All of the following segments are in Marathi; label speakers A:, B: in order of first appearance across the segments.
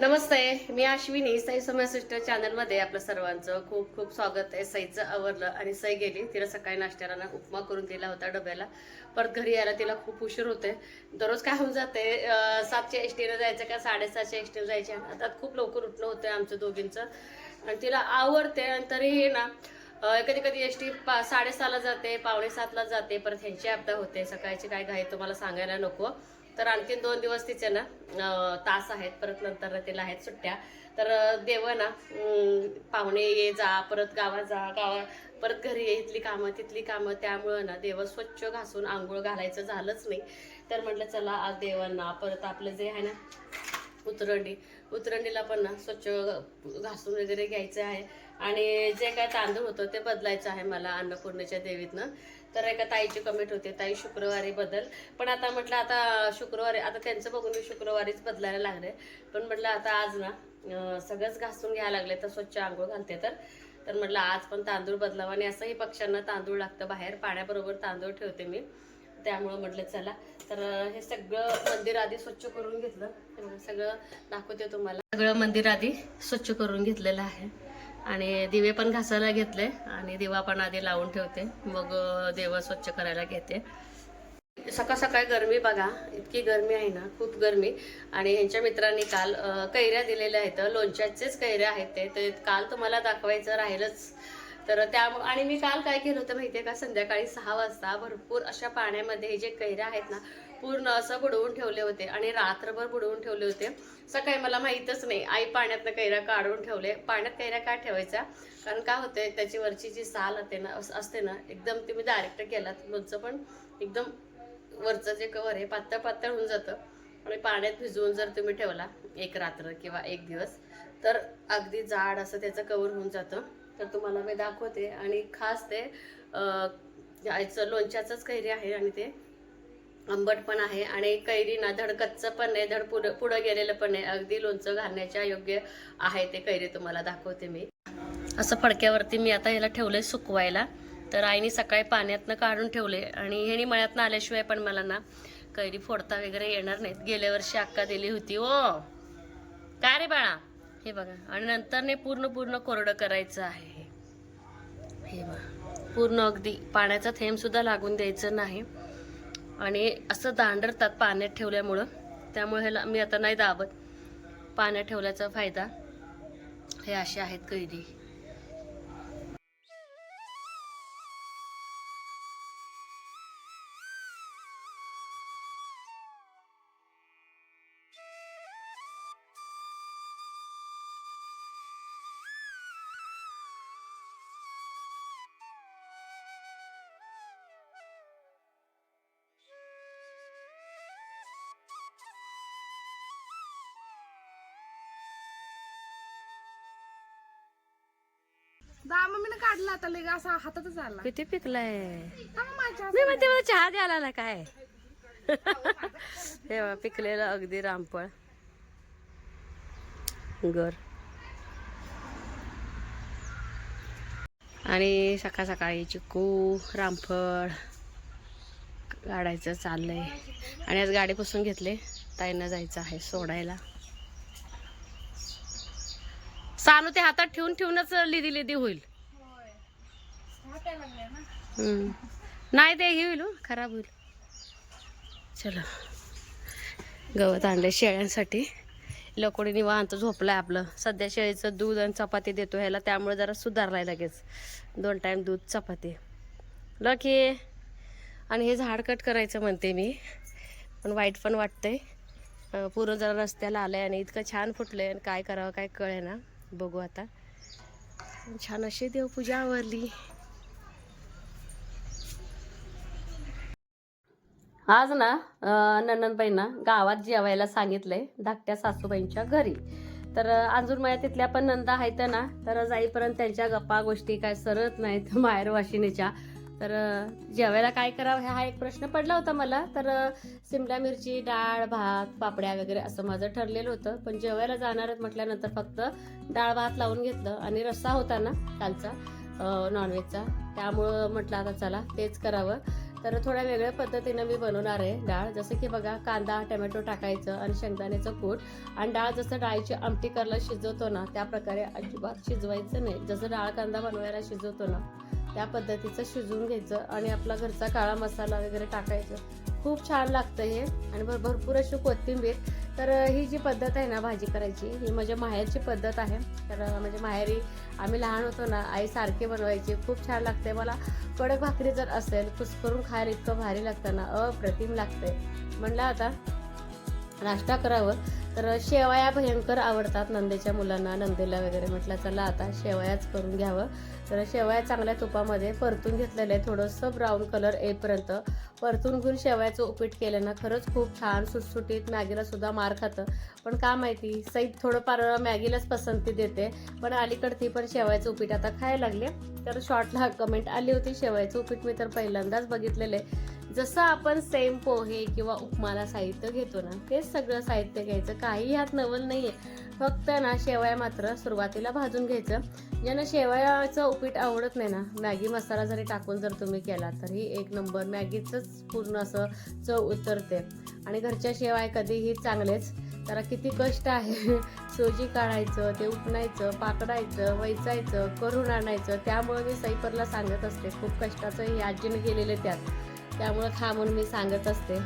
A: नमस्ते मी अश्विनी साई समय सिस्टर चॅनलमध्ये आपलं सर्वांचं खूप खूप स्वागत आहे. साईचं आवरलं आणि सई गेली. तिला सकाळी नाश्त्याला उपमा करून दिला होता डब्याला. परत घरी यायला तिला खूप उशीर होते दररोज काय होऊन जाते? सातच्या एस टीनं जायचं का साडेसातच्या एस टीनं जायचे आता खूप लवकर उठणं होतं आमचं दोघींचं. आणि तिला आवडते आणि तरीही ना कधी कधी एस टी पा साडेसहाला जाते पावणे सातला जाते. परत ह्यांची अपदा होते. सकाळची काय घाई तुम्हाला सांगायला नको. तर आणखीन दोन दिवस तिचे ना तास आहेत परत नंतर तिला आहेत सुट्ट्या. तर देव ना पाहुणे ये जा परत गावा जा गावा परत घरी ये इथली कामं तिथली कामं. त्यामुळं ना देव स्वच्छ घासून आंघोळ घालायचं झालंच नाही. तर म्हटलं चला आज देवांना परत आपलं जे आहे ना उतरंडी उतरंडीला पण ना स्वच्छ घासून वगैरे घ्यायचं आहे. आणि जे काय तांदूळ होतं ते बदलायचं आहे मला अन्नपूर्णेच्या देवीतनं. तर एका ताईची कमेंट होते ताई शुक्रवारी बदल. पण आता म्हटलं आता शुक्रवारी आता त्यांचं बघून मी शुक्रवारीच बदलायला लागले. पण म्हटलं आता आज ना सगळंच घासून घ्यायला लागले तर स्वच्छ आंघोळ घालते तर. तर म्हटलं आज पण तांदूळ बदलावा आणि असंही पक्ष्यांना तांदूळ लागतं बाहेर. पाण्याबरोबर तांदूळ ठेवते मी. त्यामुळं म्हटलं चला. तर हे सगळं मंदिर आधी स्वच्छ करून घेतलं. सगळं दाखवते तुम्हाला. सगळं मंदिर आधी स्वच्छ करून घेतलेलं आहे. आणि दिवे पण घासायला घेतले आणि दिवा पण आधी लावून ठेवते. मग देव स्वच्छ करायला घेते. सकाळ सकाळ गरमी बघा इतकी गरमी आहे ना खूप गरमी. आणि ह्यांच्या मित्रांनी काल कैऱ्या दिलेल्या आहेत. लोणच्याचेच कैऱ्या आहेत ते. ते काल तुम्हाला दाखवायचं राहिलंच. तर त्या आणि मी काल काय केलं होतं माहितीये का? संध्याकाळी सहा वाजता भरपूर अशा पाण्यामध्ये हे जे कैऱ्या आहेत ना पूर्ण असं बुडवून ठेवले होते आणि रात्रभर बुडवून ठेवले होते. सकाळी मला माहीतच नाही. आई पाण्यातनं कैरा काढून ठेवले. पाण्यात कैऱ्या का ठेवायचा कारण काय होते त्याची वरची जी साल असते ना असते ना एकदम तुम्ही डायरेक्ट केलात. लोणचं पण एकदम वरचं जे कवर आहे पातळ पातळ होऊन जातं. आणि पाण्यात भिजवून जर तुम्ही ठेवला एक रात्र किंवा एक दिवस तर अगदी जाड असं त्याचं कवर होऊन जातं. तर तुम्हाला मी दाखवते. आणि खास ते याचं लोणच्याचंच कैरी आहे आणि ते आंबट पण आहे आणि कैरी ना धड कच्चं पण आहे धड पुढं पुढं गेलेलं पण आहे अगदी लोणचं घालण्याच्या योग्य आहे ते कैरी तुम्हाला दाखवते मी. असं फडक्यावरती मी आता ह्याला ठेवलंय सुकवायला. तर आईने सकाळी पाण्यातनं काढून ठेवले आणि ह्यानी मळ्यातनं आल्याशिवाय पण मला ना कैरी फोडता वगैरे येणार नाहीत. गेल्या वर्षी अक्का दिली होती हो. ओ काय रे बाळा? हे बघा आणि नंतर पूर्ण पूर्ण कोरडं करायचं आहे हे. हे बघा पूर्ण अगदी पाण्याचा थेंब सुद्धा लागून द्यायचं नाही. आणि असं दांडरतात पाण्यात ठेवल्यामुळं. त्यामुळे ह्याला मी आता नाही दाबत. पाण्यात ठेवल्याचा फायदा हे असे आहेत कैदी.
B: दहा मम्मीने काढला आता लगे असा हातातच आला.
A: किती पिकलाय? मी म्हणते मला चहा द्यायला ना काय? हे बघा, पिकलेलं अगदी रामफळ. गर. आणि सकाळ सकाळी चिकू रामफळ काढायचं चाललंय. आणि आज गाडी पुसून घेतले. ताईंना जायचं आहे सोडायला. सानू ते हातात ठेवून ठेवूनच लिदी लिदी होईल. नाही ते होईल हो, खराब होईल. चलो. गवत आणलं शेळ्यांसाठी. लकोडी निवांत झोपलाय आपलं. सध्या शेळीचं दूध आणि चपाती देतो ह्याला त्यामुळे जरा सुधारलाय लगेच. दोन टाइम दूध चपाती. लकी आणि हे झाड कट करायचं म्हणते मी. पण वाईट पण वाटतंय. पूर्ण जरा रस्त्याला आलंय आणि इतकं छान फुटलंय आणि काय करावं काय कळे ना बघू आता. छान अशी देवपूजा आवरली. आज ना नंदनबाईंना गावात जेवायला सांगितलंय धाकट्या सासूबाईंच्या घरी. तर अंजूरमाया तिथल्या पण नंदा आहेत ना तर जाईपर्यंत त्यांच्या गप्पा गोष्टी काय सरत नाहीत माहेर वाशिनीच्या तर जेवायला काय करावं हा एक प्रश्न पडला होता मला. तर सिमला मिरची डाळ भात पापड्या वगैरे असं माझं ठरलेलं होतं. पण जेवायला जाणारच म्हटल्यानंतर फक्त डाळ भात लावून घेतलं आणि रस्सा होता ना कालचा नॉनव्हेजचा त्यामुळं म्हटलं आता चला तेच करावं. तर थोड्या वेगळ्या पद्धतीनं मी बनवणार आहे डाळ. जसं की बघा कांदा टोमॅटो टाकायचं आणि शेंगदाण्याचं कूट आणि डाळ जसं डाळीची आमटी करायला शिजवतो ना त्या प्रकारे अजिबात शिजवायचं नाही. जसं डाळ कांदा बनवायला शिजवतो ना त्या पद्धतीचं शिजवून घ्यायचं आणि आपला घरचा काळा मसाला वगैरे टाकायचं. खूप छान लागतं हे. आणि भर भरपूर अशी कोथिंबीर. तर ही जी पद्धत आहे ना भाजी करायची ही माझ्या माहेरची पद्धत आहे. तर म्हणजे माहेरी आम्ही लहान होतो ना आई सारखे बनवायची. खूप छान लागते मला. कडक भाकरी जर असेल कुसकरून खायला इतकं भारी लागतं ना अप्रतिम लागते. म्हणलं आता नाश्ता करावं. तर शेवया भयंकर आवडतात नंदेच्या मुलांना. नंदेला वगैरे म्हटलं चला आता शेवयाच करून घ्यावं. तर शेवया चांगल्या तुपामध्ये परतून घेतलेलं आहे. थोडंसं ब्राऊन कलर येईपर्यंत परतून घेऊन शेवयाचं उपीट केलं ना खरंच खूप छान सुटसुटीत मॅगीला सुद्धा मार खातं. पण का माहिती सईद थोडंफार मॅगीलाच पसंती देते. पण अलीकडे ती पण शेवयाचं उपीट आता खायला लागले तर शॉर्टला कमेंट आली होती शेवयाचं उपीट मी तर पहिल्यांदाच बघितलेले जसं आपण सेम पोहे किंवा उपमाला साहित्य घेतो ना तेच सगळं साहित्य घ्यायचं. काही ह्यात नवल नाहीये. फक्त ना शेवया मात्र सुरुवातीला भाजून घ्यायचं. ज्यांना शेवयाचं उपीट आवडत नाही ना मॅगी मसाला जरी टाकून जर तुम्ही केला तर ही एक नंबर मॅगीचंच पूर्ण असं चव उतरते. आणि घरच्या शेवाय कधीही चांगलेच. त्याला किती कष्ट आहे. सोजी काढायचं ते उपणायचं पाकडायचं वैचायचं करून आणायचं. त्यामुळे मी सैपरला सांगत असते खूप कष्टाचं हे आजीने गेलेले त्यात. त्यामुळे खा म्हणून मी सांगत असते.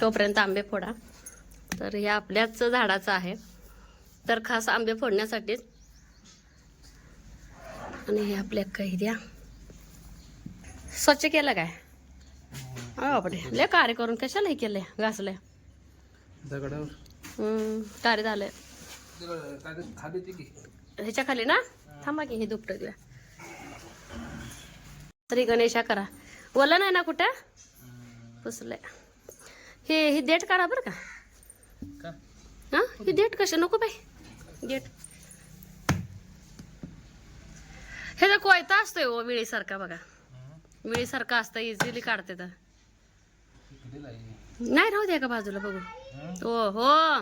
A: तोपर्यंत आंबे फोडा तर हे आपल्याच झाडाचं आहे. तर खास आंबे फोडण्यासाठीच. आणि हे आपल्या कैऱ्या. स्वच्छ केलं काय? बापरे लय कार्य करून कशाला हे केलंय? घासलंय. कार्य झालंय. ह्याच्या खाली ना? थांबा की हे दुपट द्या तरी गणेशा करा. वला नाही ना कुठं? पुसलंय. हे ही देठ काढा बरं का?
C: का?
A: हा? ही देठ कशा नको बाई. देठ ह्याचा कोयता असतोय हो विळीसारखा बघा. विळीसारखा असतं इझिली काढते तर. नाही राहू द्या का बाजूला बघू. हो हो.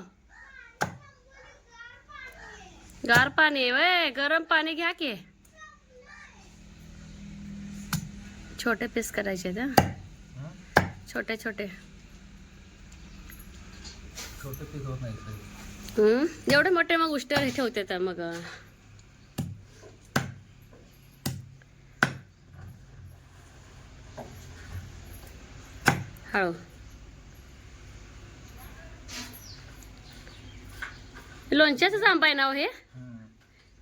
A: गार पाणी वय गरम पाणी घ्या की. छोटे पीस करायचे आहेत छोटे छोटे.
C: छोटे पीस होत नाही सर
A: एवढे मोठे मग उष्ट हे ठेवते तर मग. हळू. लोणच्याच आंबा आहे ना हो हे?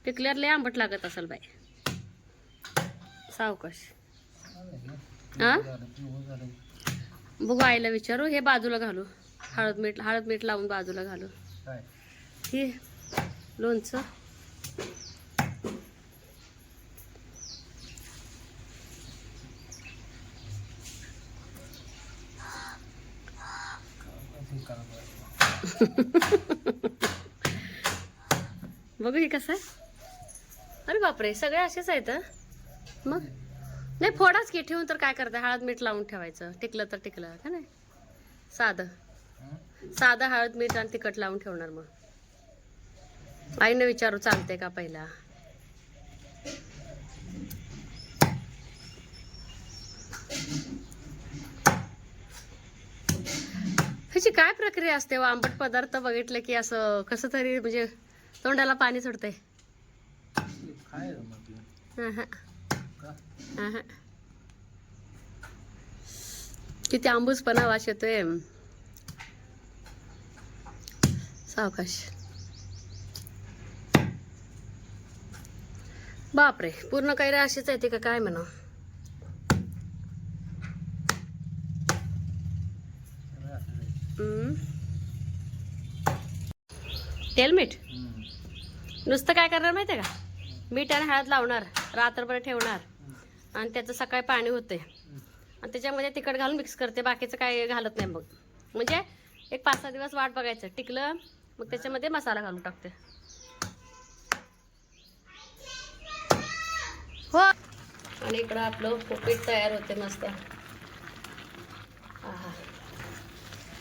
A: पिकल्यावर लय आंबट लागत असेल बाई. सावकाश. हा? बघू आईला विचारू हे बाजूला घालू. हळद मीठ हळद मीठ लावून बाजूला घालू.
C: काय?
A: हे लोणचं. बघू हे कसं आहे. अरे बापरे सगळे असेच आहेत. मग? नाही फोडाच की ठेवून तर काय करते? हळद मीठ लावून ठेवायचं. टिकलं तर टिकलं का नाही साधं. साधं हळद मीठ आणि तिखट लावून ठेवणार मग. आईने विचारू चालते का पहिला? ह्याची काय प्रक्रिया असते व आंबट पदार्थ बघितलं की असं कसं तरी म्हणजे तोंडाला पाणी सुटतंय. किती आंबूसपणा वास येतोय. सावकाश. बापरे पूर्ण काही अशीच येते का काय म्हणा? तेल मीठ नुसतं काय करणार माहितीये का? मीठ आणि हळद लावणार रात्रभर ठेवणार आणि त्याचं सकाळी पाणी होते आणि त्याच्यामध्ये तिखट घालून मिक्स करते बाकीचं काय घालत नाही मग. म्हणजे एक पाच सहा दिवस वाट बघायचं टिकलं मग त्याच्यामध्ये मसाला घालून टाकते. हो. आणि इकडं आपलं पोपीट तयार होते मस्त.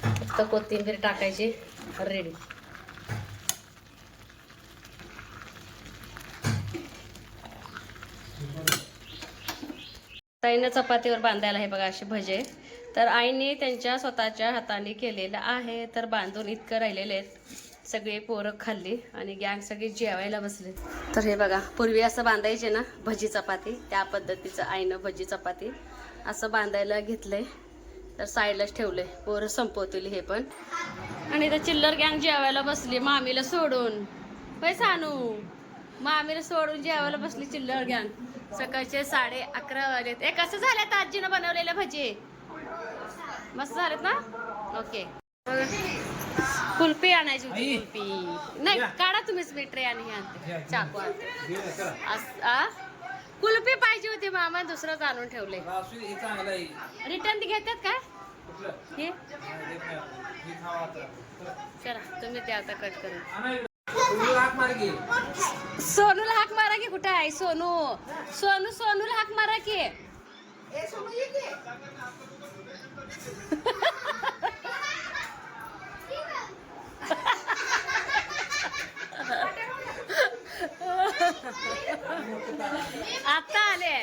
A: फक्त कोथिंबीर टाकायची रेडी ताईनं चपातीवर बांधायला हे बघा असे भजे. तर आईने त्यांच्या स्वतःच्या हाताने केलेलं आहे तर बांधून इतकं राहिलेले आहेत. सगळे पोरं खाल्ली आणि गँग सगळे जेवायला बसले. तर हे बघा पूर्वी असं बांधायचे ना भजी चपाती. त्या पद्धतीचं आईनं भजी चपाती असं बांधायला घेतलंय. तर साईडलाच ठेवले पोरं संपवतील हे पण. आणि तर चिल्लर गँग जेवायला बसली मामीला सोडून. पैसा आणू मामीला सोडून जेवायला बसली चिल्लर गँग सकाळचे साडे अकरा वाजलेत ए कसं झालं आजीनं बनवलेल्या भजी? मस्त झालेत ना? ओके. कुल्फी आणायची होती. कुल्फी. नाही काढा तुम्हीच मी ट्रे आणि हे आणते. चाकू आणते. अस- आ? कुल्फी पाहिजे होती मामा दुसरंच आणून ठेवले.
C: चांगलं आहे.
A: रिटर्न घेतात काय?
C: कुठलं?
A: हे. चला. तुम्ही ते आता कट करून
C: आणा इकडं. तुम्ही हाक मार की.
A: सोनूला हाक मारा की कुठे आहे सोनू? सोनू सोनूला हाक मारा की. आता आले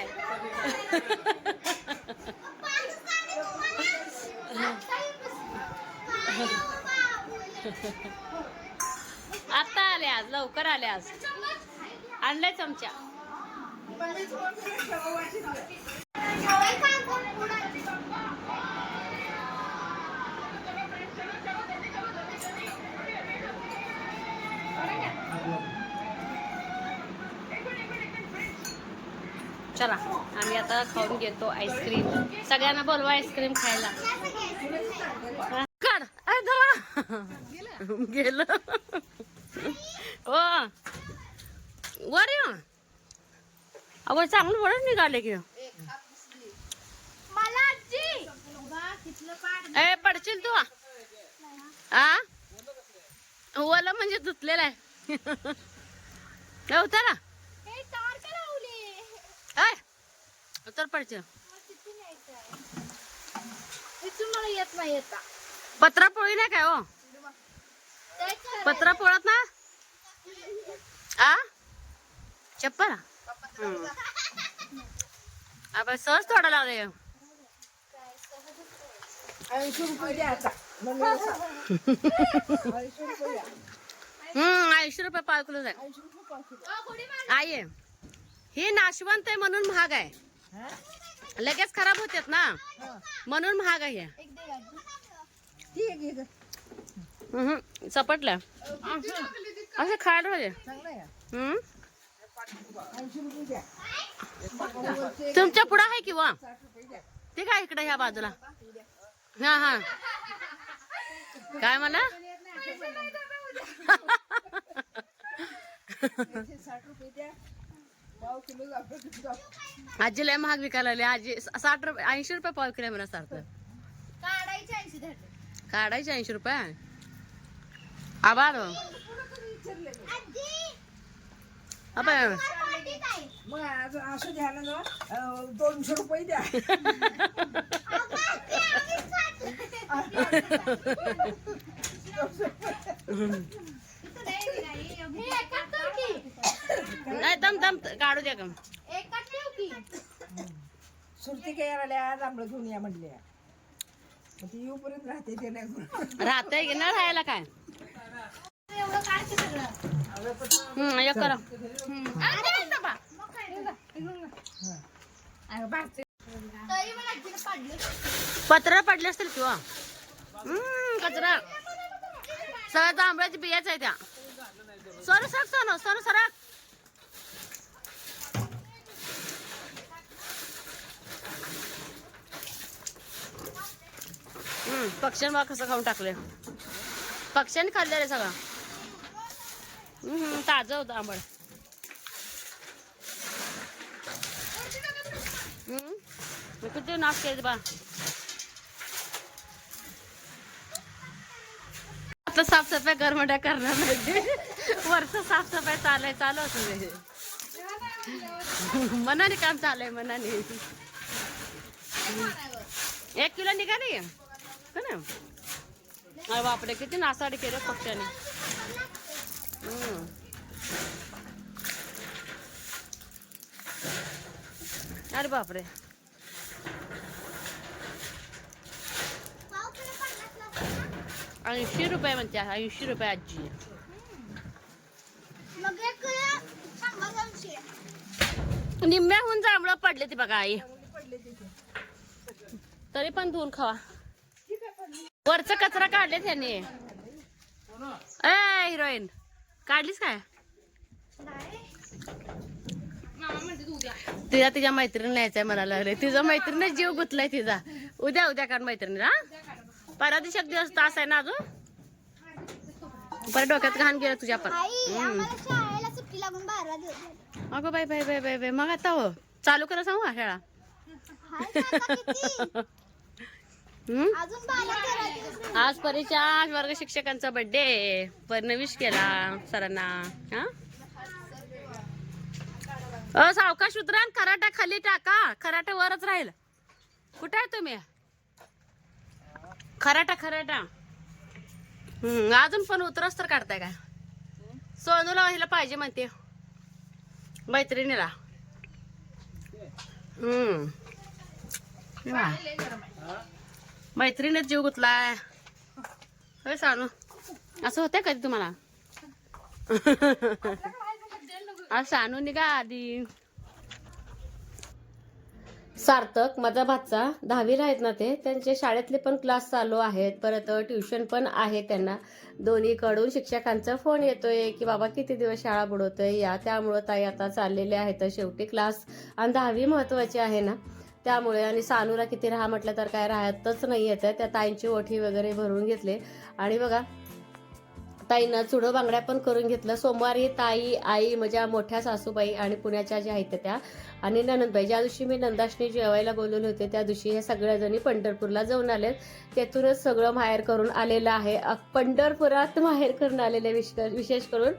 A: आता आले आज लवकर आले आज. आणलंय चमचा. चला आम्ही आता खाऊन घेतो आईस्क्रीम. सगळ्यांना बोलवा आईस्क्रीम खायला. काढ. अरे धवा गेलं. ओ. वर ये. अगं चांगलं बरं निघाले की. ए पडशील तू. आ? ओला म्हणजे धुतलेला आहे. नव्हता ना ऐ उतर
B: मला येत नाही येता
A: पत्रा पोळी नाही काय हो? पत्रा पोळत ना? आ? चप्पल? आपण सहज थोडा लावले
B: ऐंशी रुपये द्या आता
A: हम्म ऐंशी रुपये पाव किलो जाय आई आहे. ही नाशवंत आहे म्हणून महाग आहे. लगेच खराब होतात ना? म्हणून महाग आहे चपटल्या. असं
B: आहे.
A: हम्म? तुमच्या पुढं आहे किंवा ते काय इकडे ह्या बाजूला? हा हा. काय म्हणा?
B: साठ रुपये द्या.
A: आजी लय महाग विकायला लागली. आजी साठ रुपये ऐंशी रुपये पाव किलो म्हणा सारखं.
B: काढायचे ऐंशी धरले.
A: काढायचे ऐंशी रुपये? आभार आपण
B: मग आज असं द्यायला ना अं, दोनशे रुपये द्या.
A: नाही दम दम काढू द्या का.
B: सुरती काय आल्या आज आंबळ घेऊन या म्हणल्या. मग ती येऊपर्यंत राहते ते नाही करून.
A: राहतंय की नाही राहायला काय? हम्म एक करा.
B: अगं, बाहेरचे.
A: पत्र पडले असतील किंवा हम्म कचरा. सगळ्या जांभळाच्या बियाच आहे त्या. सोनू सर सोनू सोनू सर हम्म पक्ष्यान बा कसं खाऊन टाकले पक्ष्याने खाल्ले रे सगळं हम्म ताजं होतं आंबळ हम्म मी किती नाश केली बा आता साफसफाई गरमड्या करणार नाही वरच साफसफाई चालय चालू असू मनाने काम चालय मनाने. एक किलो निघाली का ना? अरे बापरे किती नासाडी केलं हो पक्षाने अरे बापरे. ऐंशी रुपये म्हणते ऐंशी रुपये आजी
D: मग एक शंभर दोनशे
A: निम्म्याहून जांभळं पडले ते बघा आई. तरी पण धुवून खावा. वरचा कचरा काढले त्याने ए हिरोईन काढलीस काय? तिला तिच्या मैत्रीण न्यायचंय मला लागले. तिचा मैत्रीण जीव गुतलाय तिचा. उद्या उद्या काढ मैत्रिणी हा. परवा दिवशी एक दिवस तास आहे ना अजून? परत डोक्यात घाण गेलं तुझ्या पण.
D: बारा.
A: अगं बाई बाई बाई बाई बाई मग आता हो. चालू करा सांगू शाळा?
D: बारा
A: आज परीच्या वर्ग शिक्षकांचा बर्थडे परनविश केला सरांना. हा? अ सावकाश उतरा खराटा खाली टाका. खराटा वरच राहील. कुठे आहे तुम्ही? खराटा खराटा. हम्म अजून पण उतरस तर काढताय काय? सोनूला व्हायला पाहिजे म्हणते. मैत्रिणीला. हम्म. मैत्रिणीत जीव गुतलाय. होय सानू? असं होतंय कधी तुम्हाला? सानू निघा आधी. सार्थक माझा भाचा दहावीला आहेत ना ते. त्यांचे शाळेतले पण क्लास चालू आहेत. परत ट्युशन पण आहे त्यांना. दोन्हीकडून शिक्षकांचा फोन येतोय की बाबा किती दिवस शाळा बुडवतोय या? त्यामुळं ताई आता चाललेले आहेत. शेवटी क्लास आणि दहावी महत्वाची आहे ना. त्यामुळे आणि सानूला किती राहा म्हटलं तर काय राहतच नाही येतं त्या ताईंची ओठी वगैरे भरून घेतले. आणि बघा ताईनं चुडं बांगड्या पण करून घेतलं. सोमवारी ताई आई माझ्या मोठ्या सासूबाई आणि पुण्याच्या ज्या आहेत त्या आणि ननंदबाई ज्या दिवशी मी नंदाशनी जेवायला बोलवले होते त्या दिवशी हे सगळ्याजणी पंढरपूरला जाऊन आलेत. तेथूनच सगळं माहेर करून आलेलं आहे. पंढरपुरात माहेर करून आलेले विश- विशेष करून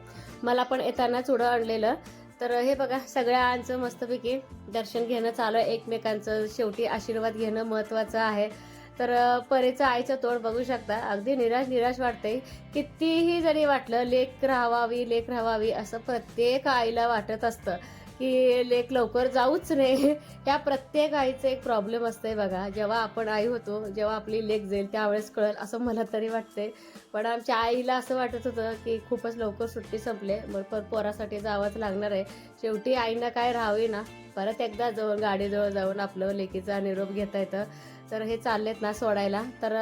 A: मला पण येताना चुडं आणलेलं. तर हे बघा सगळ्यांचं मस्तपैकी दर्शन घेणं चालू आहे. एकमेकांचं शेवटी आशीर्वाद घेणं महत्वाचं आहे. तर परेचं परीचं आईचं तोड बघू शकता. अगदी निराश निराश वाटतंय कितीही जरी वाटलं लेख राहावावी लेख राहावावी असं प्रत्येक आईला वाटत असतं की लेख लवकर जाऊच नाही या प्रत्येक आईचं एक प्रॉब्लेम असतंय बघा. जेव्हा आपण आई होतो जेव्हा आपली लेख जाईल त्यावेळेस कळेल असं मला तरी वाटतंय. पण आमच्या आईला असं वाटत होतं की खूपच लवकर सुट्टी संपले मग पर पोरासाठी जावंच लागणार आहे. शेवटी आईना काय राहावी ना? परत एकदा जाऊन गाडीजवळ जाऊन आपलं लेकीचा निरोप घेता येतं. तर हे चाललेत ना सोडायला. तर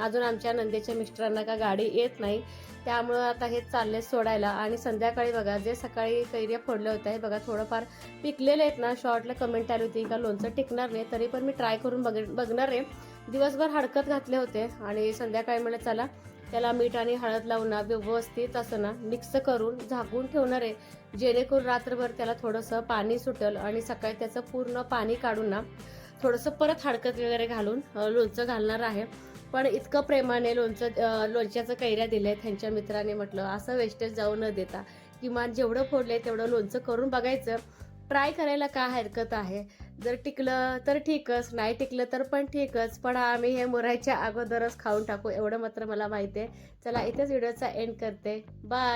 A: अजून आमच्या नंदेच्या मिस्टरांना का गाडी येत नाही. त्यामुळं आता हे चालले सोडायला. आणि संध्याकाळी बघा जे सकाळी कैऱ्या फोडले होते हे बघा थोडंफार पिकलेले आहेत ना. शॉर्टला कमेंट आली होती का लोणचं टिकणार नाही तरी पण मी ट्राय करून बघ बघणार आहे. दिवसभर हडकत घातले होते. आणि संध्याकाळी म्हणलं चला त्याला मीठ आणि हळद लावून व्यवस्थित असं ना मिक्स करून झाकून ठेवणार आहे. जेणेकरून रात्रभर त्याला थोडंसं पाणी सुटेल आणि सकाळी त्याचं पूर्ण पाणी काढून ना थोडंसं परत हडकत वगैरे घालून लोणचं घालणार आहे. पण इतकं प्रेमाने लोणचं लोणच्याचं कैऱ्या दिले त्यांच्या मित्राने म्हटलं असं वेस्टेज जाऊ न देता. किमान जेवढं फोडलंय तेवढं लोणचं करून बघायचं. ट्राय करायला काय हरकत आहे? जर टिकलं तर ठीकच नाही टिकलं तर पण ठीकच. पण आम्ही हे मुरायच्या अगोदरच खाऊन टाकू एवढं मात्र मला माहिती आहे. चला इथेच व्हिडिओचा एंड करते. बाय